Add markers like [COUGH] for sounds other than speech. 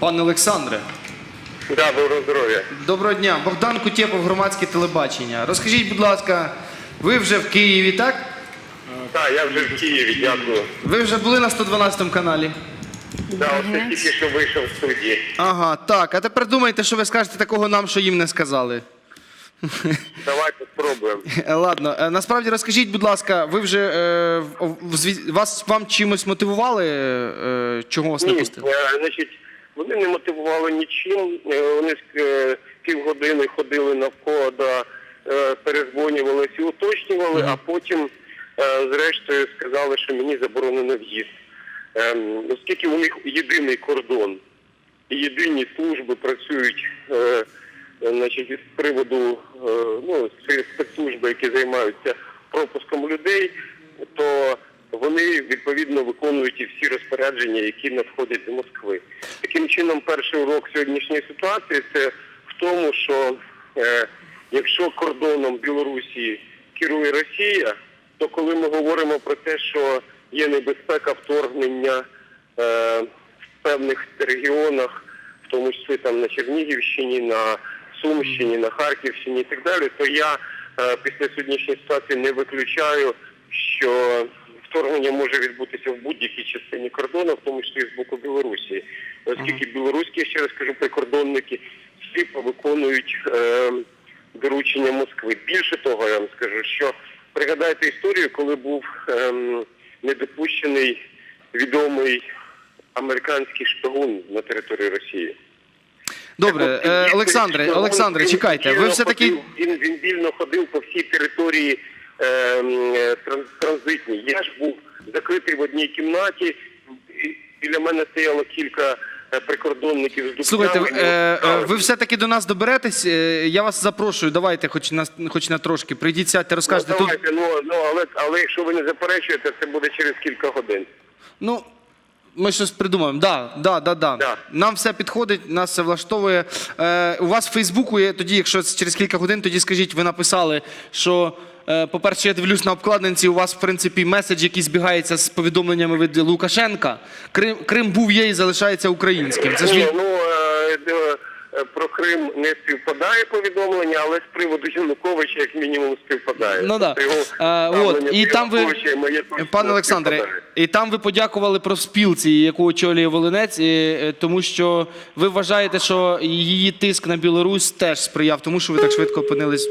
Пане Олександре, Да, доброго здоров'я. доброго дня. Богдан Кутєпов, громадське телебачення. Розкажіть, будь ласка, ви вже в Києві, так? Так, я вже в Києві, дякую. Ви вже були на 112 каналі? Да, от я тільки що вийшов з студії. Ага, так. А тепер думайте, що ви скажете такого нам, що їм не сказали. Давайте спробуємо. Е, [LAUGHS] Ладно, Е, насправді розкажіть, будь ласка, ви вже е, в- в зві- вас вам чимось мотивували, е, чого вас не Ні, пустили? е, значить, вони не мотивували нічим. Е, Вони е, півгодини ходили навколо, да, е, перезвонювалися і уточнювали, а потім, зрештою, сказали, що мені заборонено в'їзд. Ем, Оскільки у них єдиний кордон і єдині служби працюють значить, з приводу ну, спецслужби, які займаються пропуском людей, то вони відповідно виконують і всі розпорядження, які надходять з Москви. Таким чином, перший урок сьогоднішньої ситуації це в тому, що е, якщо кордоном Білорусі керує Росія, то коли ми говоримо про те, що є небезпека вторгнення е, в певних регіонах, в тому числі там на Чернігівщині, на Сумщині, на Харківщині і так далі, то я е, після сьогоднішньої ситуації не виключаю, що вторгнення може відбутися в будь-якій частині кордону, в тому числі з боку Білорусі, оскільки білоруські, я ще раз кажу, прикордонники всі виконують е, доручення Москви. Більше того, я вам скажу, що пригадайте історію, коли був ем, недопущений відомий американський шпигун на території Росії. Добре, от, е, Олександре, Олександре, чекайте. Ви все таки Він, він вільно ходив по всій території е, м, е, транс- транзитній. Я ж був закритий в одній кімнаті. Біля мене стояло кілька е, прикордонників з дубцями. Слухайте, і е, е, ви все-таки до нас доберетесь. Я вас запрошую, давайте, хоч на хоч на трошки. Прийдіть, сядьте, розкажете ну, тут. давайте, ну, ну, але, але якщо ви не заперечуєте, це буде через кілька годин. Ну, ми щось придумаємо. Да, да, да, да. Да. Нам все підходить, нас все влаштовує. Е, у вас в Фейсбуку є тоді, якщо через кілька годин, тоді скажіть, ви написали, що. Е, По-перше, я дивлюсь на обкладинці, у вас, в принципі, меседж, який збігається з повідомленнями від Лукашенка. Крим, Крим був, є і залишається українським. Це ж він... ну е, е, про Крим не співпадає повідомлення, але з приводу Януковича як мінімум співпадає. Ну да. Тобто його А, от, і там ви, пане Олександре, і там ви подякували про спілці, яку очолює Волинець, і, тому що ви вважаєте, що її тиск на Білорусь теж сприяв тому, що ви так швидко опинились